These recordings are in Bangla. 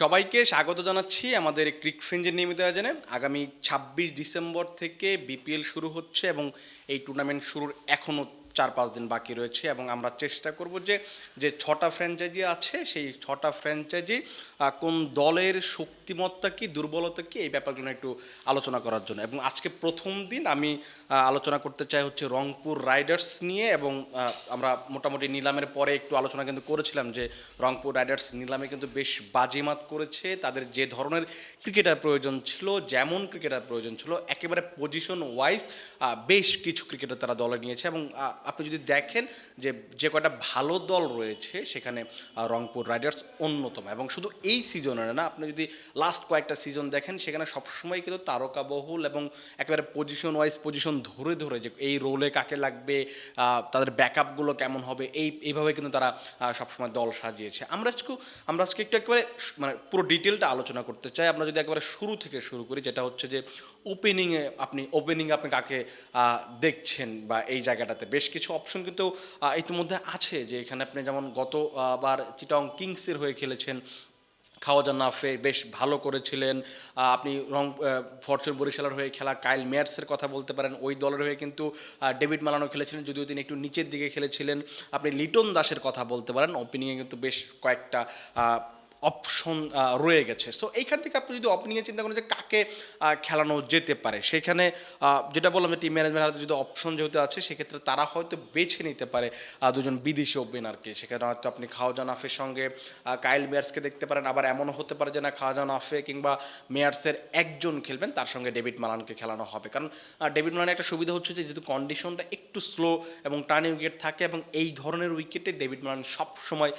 সবাইকে স্বাগত জানাচ্ছি আমাদের ক্রিক ফ্রেঞ্জের নিয়মিত আয়োজনে। আগামী ছাব্বিশ ডিসেম্বর থেকে বিপিএল শুরু হচ্ছে এবং এই টুর্নামেন্ট শুরুর এখনও চার পাঁচ দিন বাকি রয়েছে এবং আমরা চেষ্টা করব যে যে ছটা ফ্র্যাঞ্চাইজি আছে, সেই ছটা ফ্র্যাঞ্চাইজি কোন দলের শক্তিমত্তা কি, দুর্বলতা কি, এই ব্যাপারগুলো একটু আলোচনা করার জন্য। এবং আজকে প্রথম দিন আমি আলোচনা করতে চাই হচ্ছে রংপুর রাইডার্স নিয়ে এবং আমরা মোটামুটি নিলামের পরে একটু আলোচনা কিন্তু করেছিলাম যে, রংপুর রাইডার্স নিলামে কিন্তু বেশ বাজিমাত করেছে। তাদের যে ধরনের ক্রিকেটার প্রয়োজন ছিল, যেমন ক্রিকেটার প্রয়োজন ছিল, একেবারে পজিশন ওয়াইজ বেশ কিছু ক্রিকেটার তারা দলে নিয়েছে এবং আপনি যদি দেখেন যে যে কয়টা ভালো দল রয়েছে, সেখানে রংপুর রাইডার্স অন্যতম। এবং শুধু এই সিজনে না, আপনি যদি লাস্ট কয়েকটা সিজন দেখেন, সেখানে সবসময় কিন্তু তারকা বহুল এবং একেবারে পজিশন ওয়াইজ পজিশন ধরে ধরে যে, এই রোলে কাকে লাগবে তাদের ব্যাকআপগুলো কেমন হবে, এই, এইভাবে কিন্তু তারা সবসময় দল সাজিয়েছে। আমরা আজকে আমরা আজকে একটু একেবারে মানে পুরো ডিটেলটা আলোচনা করতে চাই। আমরা যদি একেবারে শুরু থেকে শুরু করি, যেটা হচ্ছে যে ওপেনিংয়ে আপনি ওপেনিংয়ে আপনি কাকে দেখছেন বা এই জায়গাটাতে? বেশ কিছু অপশন কিন্তু ইতিমধ্যে আছে যে এখানে আপনি যেমন গতবার চিটং কিংসের হয়ে খেলেছেন খাওয়াজা নাফে বেশ ভালো করেছিলেন আপনি রং ফরচুন বরিশালের হয়ে খেলা কাইল মেয়ার্সের কথা বলতে পারেন, ওই দলের হয়ে কিন্তু ডেভিড মালানো খেলেছিলেন, যদিও তিনি একটু নিচের দিকে খেলেছিলেন। আপনি লিটন দাসের কথা বলতে পারেন ওপেনিংয়ে কিন্তু বেশ কয়েকটা অপশন রয়ে গেছে। সো এইখান থেকে আপনি যদি ওপেনিংয়ে চিন্তা করেন যে কাকে খেলানো যেতে পারে, সেখানে যেটা বললাম যে টিম ম্যানেজমেন্ট হাতে যদি অপশন যেহেতু আছে, সেক্ষেত্রে তারা হয়তো বেছে নিতে পারে দুজন বিদেশি ওপেনারকে সেখানে হয়তো আপনি খাওয়াজান আফের সঙ্গে কাইল মেয়ার্সকে দেখতে পারেন, আবার এমনও হতে পারে যে না খাওয়াজান আফে কিংবা মেয়ার্সের একজন খেলবেন, তার সঙ্গে ডেভিড মালানকে খেলানো হবে। কারণ ডেভিড মালানের একটা সুবিধা হচ্ছে যে, যেহেতু কন্ডিশনটা একটু স্লো এবং টার্নিং উইকেট থাকে এবং এই ধরনের উইকেটে ডেভিড মালান সবসময়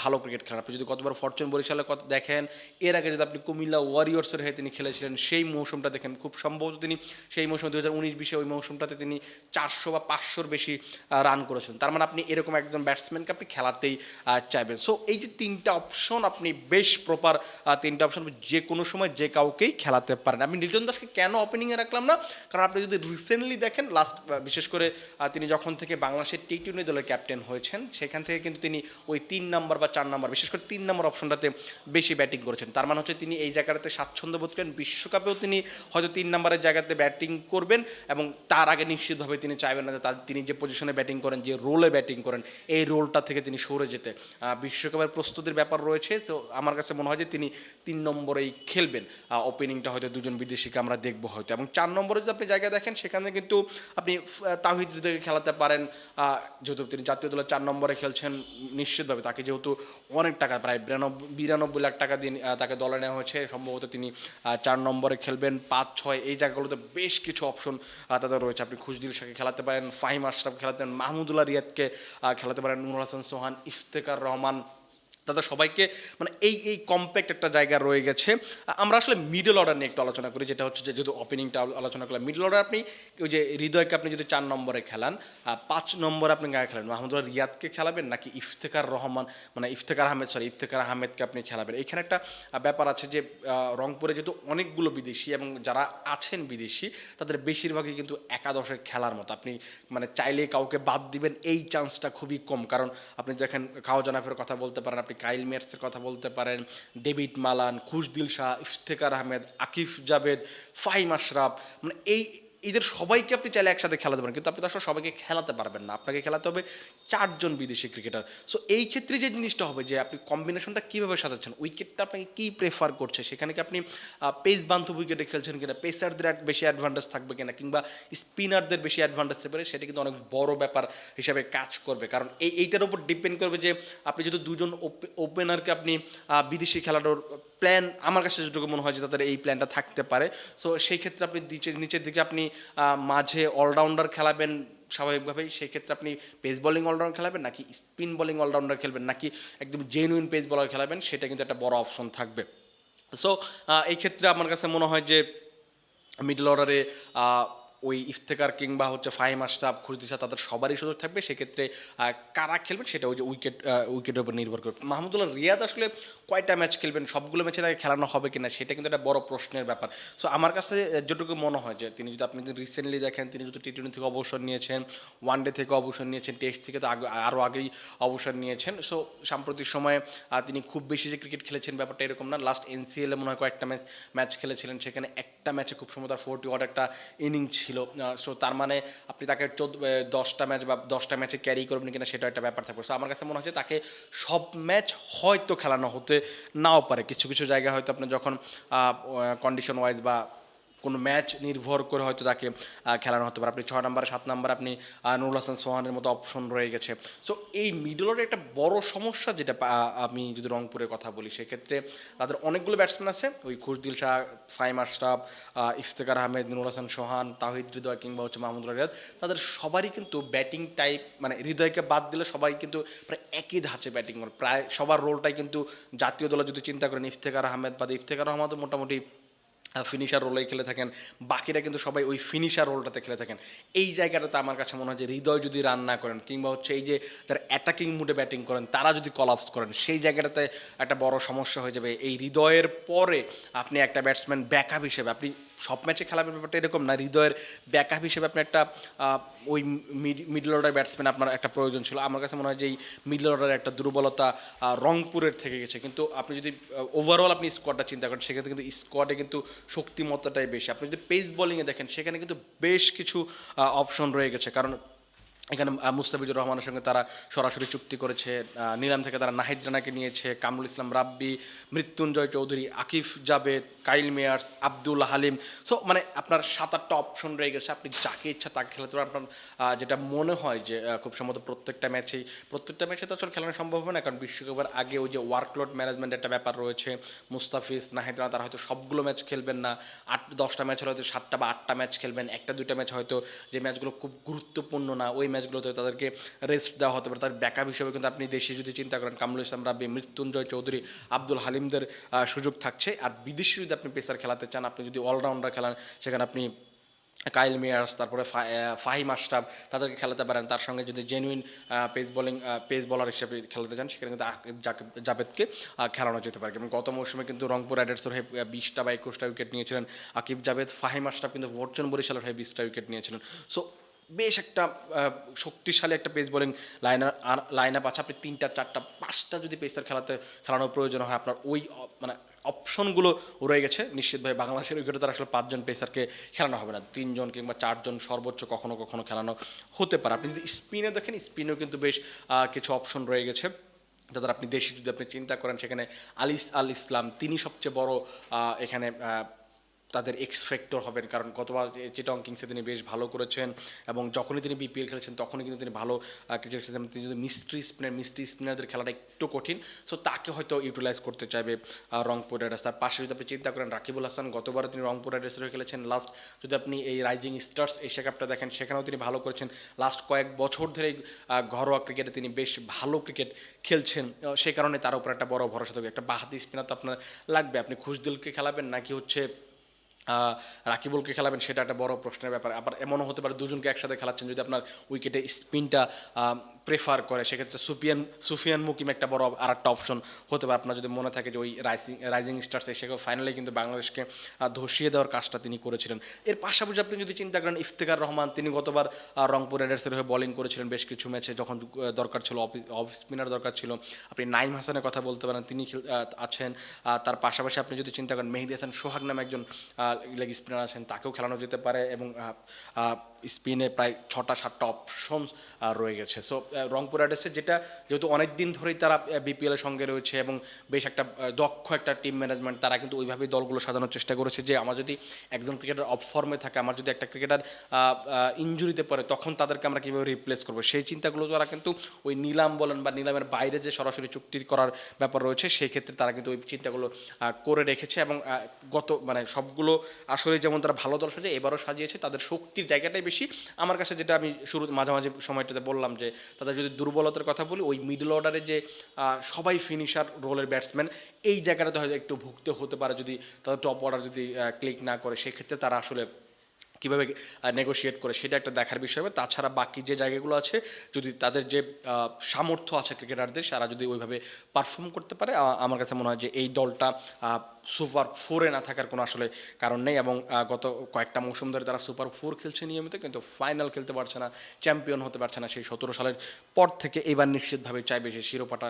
ভালো ক্রিকেট খেলেন। আপনি যদি কতবার ফরচুন বরিশালের কথা দেখেন, এর আগে যদি আপনি কুমিল্লা ওয়ারিয়র্সের হয়ে তিনি খেলেছিলেন, সেই মৌসুমটা দেখেন খুব সম্ভবত তিনি সেই মৌসুমে দু হাজার উনিশ বিশে ওই মৌসুমটাতে তিনি চারশো বা পাঁচশোর বেশি রান করেছেন। তার মানে আপনি এরকম একজন ব্যাটসম্যানকে আপনি খেলাতেই চাইবেন। সো এই যে তিনটা অপশন আপনি বেশ প্রপার তিনটা অপশন যে কোনো সময় যে কাউকেই খেলাতে পারেন। আমি লিটন দাসকে কেন ওপেনিংয়ে রাখলাম না? কারণ আপনি যদি রিসেন্টলি দেখেন লাস্ট বিশেষ করে তিনি যখন থেকে বাংলাদেশের টি টোয়েন্টি দলের ক্যাপ্টেন হয়েছেন, সেখান থেকে কিন্তু তিনি ওই তিন নাম্বার বা চার নাম্বার বিশেষ করে তিন নাম্বার অপশনটাতে বেশি ব্যাটিং করেছেন। তার মানে হচ্ছে তিনি এই জায়গাটাতে স্বাচ্ছন্দ্য বোধ করেন। বিশ্বকাপেও তিনি হয়তো তিন নম্বরের জায়গাতে ব্যাটিং করবেন এবং তার আগে নিশ্চিতভাবে তিনি চাইবেন না যে তার তিনি যে পজিশনে ব্যাটিং করেন, যে রোলে ব্যাটিং করেন, এই রোলটা থেকে তিনি সরে যেতে। বিশ্বকাপের প্রস্তুতির ব্যাপার রয়েছে, তো আমার কাছে মনে হয় যে তিনি তিন নম্বরেই খেলবেন। ওপেনিংটা হয়তো দুজন বিদেশিকে আমরা দেখব হয়তো। এবং চার নম্বরে যদি আপনি জায়গা দেখেন, সেখানে কিন্তু আপনি তাহিদ হৃদয়কে খেলাতে পারেন। যেহেতু তিনি জাতীয় দলের চার নম্বরে খেলছেন, নিশ্চিতভাবে তাকে যেহেতু অনেক টাকা, প্রায় বিরানব্বই বিরানব্বই লাখ টাকা দিয়ে তাকে দলে নেওয়া হয়েছে। সম্ভবত তিনি চার নম্বরে খেলবেন। পাঁচ, ছয়, এই জায়গাগুলোতে বেশ কিছু অপশন তাদের রয়েছে। আপনি খুশদিল শাহকে খেলাতে পারেন, ফাহিম আশরাফ খেলাতে পারেন, মাহমুদুল্লাহ রিয়াদকে খেলাতে পারেন নুর হাসান সোহান ইফতেকার রহমান তাদের সবাইকে মানে এই এই কম্প্যাক্ট একটা জায়গা রয়ে গেছে। আমরা আসলে মিডল অর্ডার নিয়ে একটু আলোচনা করি, যেটা হচ্ছে যে, যেহেতু ওপেনিংটা আলোচনা করলাম মিডল অর্ডার আপনি, ওই যে হৃদয়কে আপনি যদি চার নম্বরে খেলান পাঁচ নম্বরে আপনি গায়ে খেলেন, মাহমুদুল্লাহ রিয়াদকে খেলাবেন নাকি ইফতেকার রহমান মানে ইফতেকার আহমেদ সরি ইফতেকার আহমেদকে আপনি খেলাবেন? এখানে একটা ব্যাপার আছে যে রংপুরে যেহেতু অনেকগুলো বিদেশি এবং যারা আছেন বিদেশি, তাদের বেশিরভাগই কিন্তু একাদশে খেলার মতো। আপনি মানে চাইলে কাউকে বাদ দিবেন, এই চান্সটা খুবই কম। কারণ আপনি দেখেন খাওয়া জানাফের কথা বলতে পারেন, আপনি কাইল মেয়ার্সের কথা বলতে পারেন, ডেভিড মালান, খুশদিল শাহ ইফতেকার আহমেদ, আকিফ জাভেদ, ফাহিম আশরাফ মানে এই এদের সবাইকে আপনি চাইলে একসাথে খেলাতে পারেন, কিন্তু আপনি তো আসলে সবাইকে খেলাতে পারবেন না। আপনাকে খেলাতে হবে চারজন বিদেশি ক্রিকেটার সো এই ক্ষেত্রে যে জিনিসটা হবে যে আপনি কম্বিনেশনটা কীভাবে সাজাচ্ছেন উইকেটটা আপনাকে কী প্রেফার করছে? সেখানে কি আপনি পেস বান্ধব উইকেটে খেলছেন কিনা? পেসারদের বেশি অ্যাডভান্টেজ থাকবে কিনা? কিংবা স্পিনারদের বেশি অ্যাডভান্টেজ থাকবে সেটা কিন্তু অনেক বড় ব্যাপার হিসাবে কাজ করবে। কারণ এই, এইটার উপর ডিপেন্ড করবে যে আপনি যদি দুজন ওপেনারকে আপনি বিদেশি খেলানোর প্ল্যান আমার কাছে যেটুকু মনে হয় যে তাদের এই প্ল্যানটা থাকতে পারে। সো সেই ক্ষেত্রে আপনি নিচের নিচের দিকে আপনি মাঝে অলরাউন্ডার খেলাবেন স্বাভাবিকভাবেই। সেই ক্ষেত্রে আপনি পেস বলিং অলরাউন্ডার খেলাবেন, নাকি স্পিন বলিং অলরাউন্ডার খেলবেন, নাকি একদম জেনুইন পেস বলার খেলাবেন, সেটা কিন্তু একটা বড় অপশন থাকবে। সো এই ক্ষেত্রে আমার কাছে মনে হয় যে মিডল অর্ডারে ওই ইফতেকার কিংবা হচ্ছে ফাহিম আশরাফ খুরদিসা তাদের সবারই সুযোগ থাকবে, সেক্ষেত্রে কারা খেলবেন সেটা ওই যে উইকেট উইকেটের উপর নির্ভর করবে। মাহমুদুল্লাহ রিয়াদ আসলে কয়টা ম্যাচ খেলবেন, সবগুলো ম্যাচে তাকে খেলানো হবে কিনা, সেটা কিন্তু একটা বড় প্রশ্নের ব্যাপার। সো আমার কাছে যেটুকু মনে হয় যে, তিনি যদি আপনি যদি রিসেন্টলি দেখেন, তিনি যদি টি টোয়েন্টি থেকে অবসর নিয়েছেন ওয়ান ডে থেকে অবসর নিয়েছেন টেস্ট থেকে তো আগে আরও আগেই অবসর নিয়েছেন সো সাম্প্রতিক সময়ে তিনি খুব বেশি যে ক্রিকেট খেলেছেন ব্যাপারটা এরকম না। লাস্ট এনসিএলে মনে হয় কয়েকটা ম্যাচ ম্যাচ খেলেছিলেন, সেখানে একটা ম্যাচে খুব সম্ভবত ফোরটি ওয়াট একটা ইনিংস ছিল। সো তার মানে আপনি তাকে চোদ্দ দশটা ম্যাচ বা দশটা ম্যাচে ক্যারি করবেন কিনা সেটা একটা ব্যাপার থাকবে। সো আমার কাছে মনে হচ্ছে তাকে সব ম্যাচ হয়তো খেলানো হতে নাও পারে। কিছু কিছু জায়গায় হয়তো আপনি যখন কন্ডিশন ওয়াইজ বা কোনো ম্যাচ নির্ভর করে হয়তো তাকে খেলানো হতে পারে। আপনি ছয় নম্বরে, সাত নম্বরে আপনি নুরুল হাসান সোহানের মতো অপশন রয়ে গেছে। সো এই মিডল অর্ডার একটা বড় সমস্যা যেটা আমি যদি রংপুরের কথা বলি, সেক্ষেত্রে তাদের অনেকগুলো ব্যাটসম্যান আছে। ওই খুশদিল শাহ ফাইম আশরাফ ইফতেকার আহমেদ, নুরুল হাসান সোহান তাহিদ হৃদয় কিংবা হচ্ছে মাহমুদুল রিয়াদ তাদের সবারই কিন্তু ব্যাটিং টাইপ মানে হৃদয়কে বাদ দিলে সবাই কিন্তু প্রায় একই ধাঁচে ব্যাটিং করে। প্রায় সবার রোলটাই কিন্তু জাতীয় দলে যদি চিন্তা করেন ইফতেকার আহমেদ বা ইফতেকার আহমেদও মোটামুটি ফিনিশার রোলেই খেলে থাকেন। বাকিরা কিন্তু সবাই ওই ফিনিশার রোলটাতে খেলে থাকেন। এই জায়গাটাতে আমার কাছে মনে হয় যে হৃদয় যদি রান না করেন, কিংবা হচ্ছে এই যে যারা অ্যাটাকিং মুডে ব্যাটিং করেন, তারা যদি কলাপস করেন, সেই জায়গাটাতে একটা বড় সমস্যা হয়ে যাবে। এই হৃদয়ের পরে আপনি একটা ব্যাটসম্যান ব্যাকআপ হিসেবে, আপনি সব ম্যাচে খেলার ব্যাপারটা এরকম না। হৃদয়ের ব্যাকআপ হিসেবে আপনি একটা ওই মিডল অর্ডার ব্যাটসম্যান আপনার একটা প্রয়োজন ছিল। আমার কাছে মনে হয় যে এই মিডল অর্ডারের একটা দুর্বলতা রংপুরের থেকে গেছে। কিন্তু আপনি যদি ওভারঅল আপনি স্কোয়াডটা চিন্তা করেন, সেক্ষেত্রে কিন্তু স্কোয়াডে কিন্তু শক্তিমত্তাটাই বেশি। আপনি যদি পেস বোলিংয়ে দেখেন, সেখানে কিন্তু বেশ কিছু অপশন রয়ে গেছে। কারণ এখানে মুস্তাফিজুর রহমানের সঙ্গে তারা সরাসরি চুক্তি করেছে। নিলাম থেকে তারা নাহিদ রানাকে নিয়েছে, Kamrul Islam Rabbi, Mrittunjoy Chowdhury, Akif Javed, Kyle Mayers, Abdul Halim. So মানে আপনার সাত আটটা অপশন রয়ে গেছে, আপনি যাকে ইচ্ছা তাকে খেলাতে পারেন। আপনার যেটা মনে হয় যে খুব সম্ভবত প্রত্যেকটা ম্যাচেই, প্রত্যেকটা ম্যাচে তো আসলে খেলানো সম্ভব হবে না, কারণ বিশ্বকাপের আগে ওই যে ওয়ার্কলোড ম্যানেজমেন্ট একটা ব্যাপার রয়েছে। মুস্তাফিজ, নাহিদ রানা, তারা হয়তো সবগুলো ম্যাচ খেলবেন না। আট, দশটা ম্যাচ হলে হয়তো সাতটা বা আটটা ম্যাচ খেলবেন, একটা দুইটা ম্যাচ হয়তো যে ম্যাচগুলো খুব গুরুত্বপূর্ণ না, ওই ম্যাচগুলোতে তাদেরকে রেস্ট দেওয়া হতে পারে। তার ব্যাকআপ হিসেবে কিন্তু আপনি দেশে যদি চিন্তা করেন, কামরুল ইসলাম, রাব্বি, মৃত্যুঞ্জয় চৌধুরী, আব্দুল হালিমদের সুযোগ থাকছে। আর বিদেশি যদি আপনি পেসার খেলাতে চান, আপনি যদি অলরাউন্ডার খেলান, সেখানে আপনি কাইল মেয়ার্স, তারপরে ফাহিম আশরাফ তাদেরকে খেলাতে পারেন। তার সঙ্গে যদি জেনুইন পেস বোলিং পেস বলার হিসেবে খেলাতে চান, সেখানে কিন্তু জাভেদকে খেলানো যেতে পারে। এবং গত মৌসুমে কিন্তু রংপুর রাইডার্সের হয়ে বিশটা বা একুশটা উইকেট নিয়েছিলেন আকিব জাভেদ ফাহিম আশরাফ কিন্তু ফরচুন বরিশালের হয়ে বিশটা উইকেট নিয়েছিলেন। সো বেশ একটা শক্তিশালী একটা pace bowling line line up আছে আপনি তিনটা, চারটা, পাঁচটা যদি পেসার খেলাতে, খেলানোর প্রয়োজন হয়, আপনার ওই মানে অপশনগুলো রয়ে গেছে। নিশ্চিতভাবে বাংলাদেশের উইকেটে তার আসলে পাঁচজন পেসারকে খেলানো হবে না। তিনজন কিংবা চারজন সর্বোচ্চ কখনো কখনো খেলানো হতে পারে। আপনি যদি স্পিনে দেখেন স্পিনেও কিন্তু বেশ কিছু অপশন রয়ে গেছে। তাদের আপনি দেশে যদি আপনি চিন্তা করেন, সেখানে আলিস আল ইসলাম, তিনি সবচেয়ে বড় এখানে তাদের এক্স ফ্যাক্টর হবেন। কারণ গতবার চিটং কিংসে তিনি বেশ ভালো করেছেন এবং যখনই তিনি বিপিএল খেলেছেন, তখনই কিন্তু তিনি ভালো ক্রিকেট খেলেছেন। তিনি যদি মিস্ট্রি স্পিনার মিস্ট্রি স্পিনারদের খেলাটা একটু কঠিন সো তাকে হয়তো ইউটিলাইজ করতে চাইবে রংপুর রাইডার্স তার পাশে যদি আপনি চিন্তা করেন, রাকিবুল হাসান গতবারও তিনি রংপুর রাইডার্সের হয়ে খেলেছেন। লাস্ট যদি আপনি এই রাইজিং স্টার্স এশিয়া কাপটা দেখেন, সেখানেও তিনি ভালো করেছেন। লাস্ট কয়েক বছর ধরে ঘরোয়া ক্রিকেটে তিনি বেশ ভালো ক্রিকেট খেলছেন। সেই কারণে তার উপর একটা বড় ভরসা থাকবে। একটা বাহাতি স্পিনার তো আপনার লাগবে। আপনি খুশদিলকে খেলাবেন, নাকি হচ্ছে রাকিবুলকে খেলাবেন, সেটা একটা বড় প্রশ্নের ব্যাপার। আবার এমনও হতে পারে, দুজনকে একসাথে খেলাচ্ছেন, যদি আপনার উইকেটে স্পিনটা প্রেফার করে, সেক্ষেত্রে সুফিয়ান সুফিয়ান মুকিম একটা বড় আর একটা অপশন হতে পারে। আপনার যদি মনে থাকে যে ওই রাইজিং রাইজিং স্টার্স এসে ফাইনালে কিন্তু বাংলাদেশকে ধসিয়ে দেওয়ার কাজটা তিনি করেছিলেন। এর পাশাপাশি আপনি যদি চিন্তা করেন ইফতেকার রহমান, তিনি গতবার রংপুর রাইডার্সের হয়ে বলিং করেছিলেন বেশ কিছু ম্যাচে যখন দরকার ছিল, অফ স্পিনার দরকার ছিল। আপনি নাইম হাসানের কথা বলতে পারেন, তিনি আছেন। তার পাশাপাশি আপনি যদি চিন্তা করেন, মেহেদি হাসান, সোহাগ নামে একজন লেগ স্পিনার আছেন, তাকেও খেলানো যেতে পারে এবং স্পিনে প্রায় ছটা, সাতটা অপশন রয়ে গেছে। সো রংপুর রাইডার্সের যেটা, যেহেতু অনেক দিন ধরেই তারা বিপিএলের সঙ্গে রয়েছে এবং বেশ একটা দক্ষ একটা টিম ম্যানেজমেন্ট তারা কিন্তু ওইভাবেই দলগুলো সাজানোর চেষ্টা করেছে যে আমার যদি একজন ক্রিকেটার অফ ফর্মে থাকে, আমার যদি একটা ক্রিকেটার ইঞ্জুরিতে পড়ে, তখন তাদেরকে আমরা কীভাবে রিপ্লেস করব? সেই চিন্তাগুলো তারা কিন্তু ওই নিলাম বলেন বা নিলামের বাইরে যে সরাসরি চুক্তি করার ব্যাপার রয়েছে, সেই ক্ষেত্রে তারা কিন্তু ওই চিন্তাগুলো করে রেখেছে এবং গত মানে সবগুলো আসলে যেমন তারা ভালো দল সাজে এবারও সাজিয়েছে, তাদের শক্তির জায়গাটাই বেশি আমার কাছে যেটা আমি শুরু মাঝামাঝি সময়টাতে বললাম যে, তাদের যদি দুর্বলতার কথা বলি, ওই মিডল অর্ডারে যে সবাই ফিনিশার রোলের ব্যাটসম্যান এই জায়গাটাতে হয়তো একটু ভুগতে হতে পারে যদি তাদের টপ অর্ডার যদি ক্লিক না করে। সেক্ষেত্রে তারা আসলে কীভাবে নেগোশিয়েট করে সেটা একটা দেখার বিষয় হবে। তাছাড়া বাকি যে জায়গাগুলো আছে, যদি তাদের যে সামর্থ্য আছে ক্রিকেটারদের তারা যদি ওইভাবে পারফর্ম করতে পারে আমার কাছে মনে হয় যে এই দলটা সুপার ফোরে না থাকার কোনো আসলে কারণ নেই এবং গত কয়েকটা মৌসুম ধরে তারা সুপার ফোর খেলছে নিয়মিত, কিন্তু ফাইনাল খেলতে পারছে না, চ্যাম্পিয়ন হতে পারছে না সেই সতেরো সালের পর থেকে এবার নিশ্চিতভাবে চাইবে সেই শিরোপাটা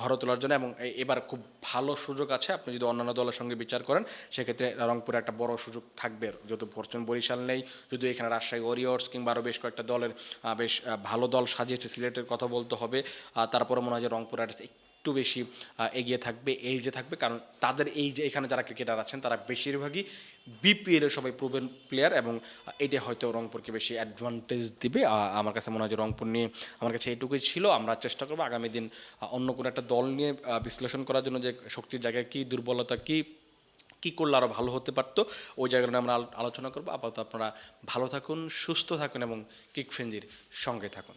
ঘরে তোলার জন্য এবং এবার খুব ভালো সুযোগ আছে। আপনি যদি অন্যান্য দলের সঙ্গে বিচার করেন, সেক্ষেত্রে রংপুরে একটা বড় সুযোগ থাকবে। যেহেতু ফরচুন বরিশাল নেই, যদি এখানে রাজশাহী ওরিয়র্স কিংবা আরও বেশ কয়েকটা দলের বেশ ভালো দল সাজিয়েছে, সিলেটের কথা বলতে হবে তারপরে মনে হয় যে রংপুর একটু বেশি এগিয়ে থাকবে এই যে থাকবে। কারণ তাদের এই যে এখানে যারা ক্রিকেটার আছেন, তারা বেশিরভাগই বিপিএলের সবাই প্রুভেন প্লেয়ার এবং এটা হয়তো রংপুরকে বেশি অ্যাডভান্টেজ দিবে। আমার কাছে মনে হয় যে রংপুর নিয়ে আমার কাছে এইটুকুই ছিল। আমরা চেষ্টা করব আগামী দিন অন্য কোনো একটা দল নিয়ে বিশ্লেষণ করার জন্য যে শক্তির জায়গায় কী, দুর্বলতা কী কী করলে আরও ভালো হতে পারতো, ওই জায়গাটা আমরা আলোচনা করব। আপাতত আপনারা ভালো থাকুন, সুস্থ থাকুন এবং কিক ফ্রেঞ্জির সঙ্গে থাকুন।